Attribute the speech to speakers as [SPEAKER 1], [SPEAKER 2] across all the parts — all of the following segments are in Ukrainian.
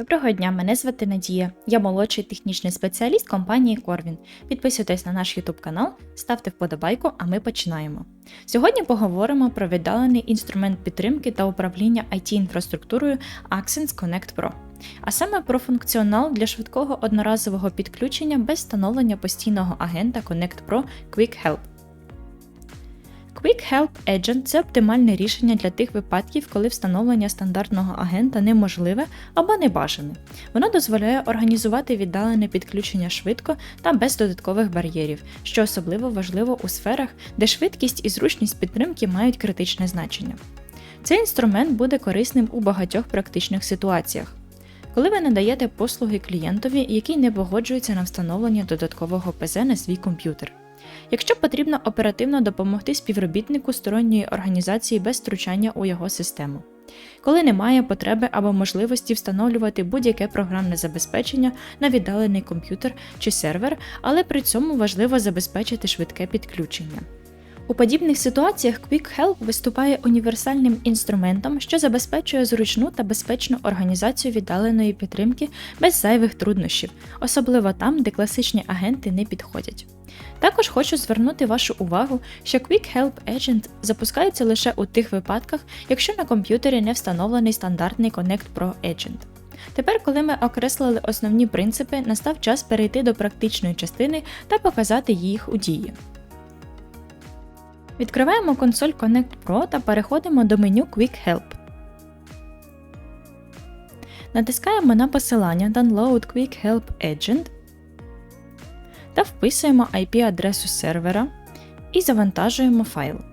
[SPEAKER 1] Доброго дня, мене звати Надія. Я молодший технічний спеціаліст компанії Corvin. Підписуйтесь на наш YouTube канал, ставте вподобайку, а ми починаємо. Сьогодні поговоримо про віддалений інструмент підтримки та управління IT-інфраструктурою Accents Connect Pro, а саме про функціонал для швидкого одноразового підключення без встановлення постійного агента Connect Pro Quick Help. Quick Help Agent це оптимальне рішення для тих випадків, коли встановлення стандартного агента неможливе або небажане. Воно дозволяє організувати віддалене підключення швидко та без додаткових бар'єрів, що особливо важливо у сферах, де швидкість і зручність підтримки мають критичне значення. Цей інструмент буде корисним у багатьох практичних ситуаціях. Коли ви надаєте послуги клієнтові, який не погоджується на встановлення додаткового ПЗ на свій комп'ютер. Якщо потрібно оперативно допомогти співробітнику сторонньої організації без втручання у його систему, коли немає потреби або можливості встановлювати будь-яке програмне забезпечення на віддалений комп'ютер чи сервер, але при цьому важливо забезпечити швидке підключення. У подібних ситуаціях Quick Help виступає універсальним інструментом, що забезпечує зручну та безпечну організацію віддаленої підтримки без зайвих труднощів, особливо там, де класичні агенти не підходять. Також хочу звернути вашу увагу, що Quick Help Agent запускається лише у тих випадках, якщо на комп'ютері не встановлений стандартний Connect Pro Agent. Тепер, коли ми окреслили основні принципи, настав час перейти до практичної частини та показати їх у дії. Відкриваємо консоль Connect Pro та переходимо до меню Quick Help. Натискаємо на посилання Download Quick Help Agent та вписуємо IP-адресу сервера і завантажуємо файл.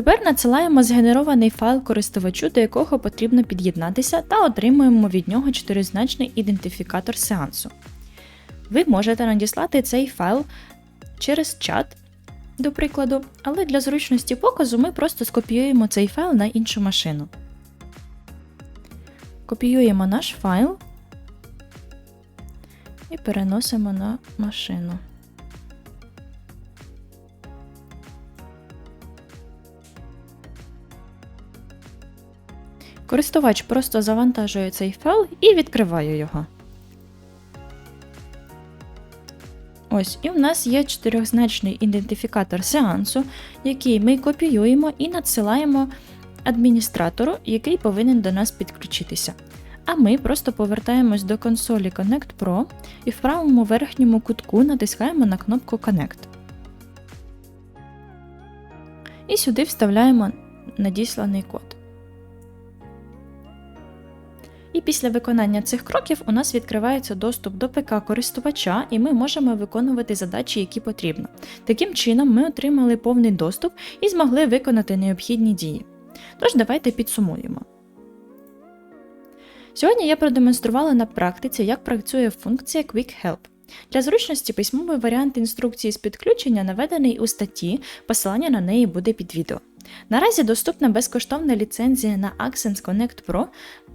[SPEAKER 1] Тепер надсилаємо згенерований файл користувачу, до якого потрібно під'єднатися, та отримуємо від нього чотиризначний ідентифікатор сеансу. Ви можете надіслати цей файл через чат, до прикладу, але для зручності показу ми просто скопіюємо цей файл на іншу машину. Копіюємо наш файл і переносимо на машину. Користувач просто завантажує цей файл і відкриває його. Ось, і в нас є чотирьохзначний ідентифікатор сеансу, який ми копіюємо і надсилаємо адміністратору, який повинен до нас підключитися. А ми просто повертаємось до консолі Connect Pro і в правому верхньому кутку натискаємо на кнопку Connect. І сюди вставляємо надісланий код. І після виконання цих кроків у нас відкривається доступ до ПК користувача, і ми можемо виконувати задачі, які потрібно. Таким чином, ми отримали повний доступ і змогли виконати необхідні дії. Тож, давайте підсумуємо. Сьогодні я продемонструвала на практиці, як працює функція Quick Help. Для зручності письмовий варіант інструкції з підключення наведений у статті, посилання на неї буде під відео. Наразі доступна безкоштовна ліцензія на Accents Connect Pro,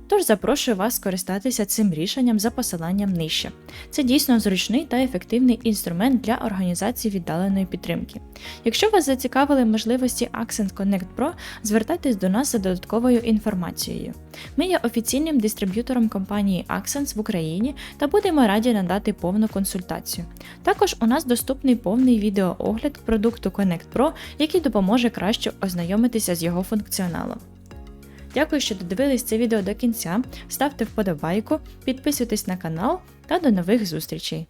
[SPEAKER 1] тож запрошую вас скористатися цим рішенням за посиланням нижче. Це дійсно зручний та ефективний інструмент для організації віддаленої підтримки. Якщо вас зацікавили можливості Accent Connect Pro, звертайтесь до нас за додатковою інформацією. Ми є офіційним дистриб'ютором компанії Accents в Україні та будемо раді надати повну консультацію. Також у нас доступний повний відеоогляд продукту Connect Pro, який допоможе краще ознайомитися з його функціоналом. Дякую, що додивились це відео до кінця. Ставте вподобайку, підписуйтесь на канал та до нових зустрічей!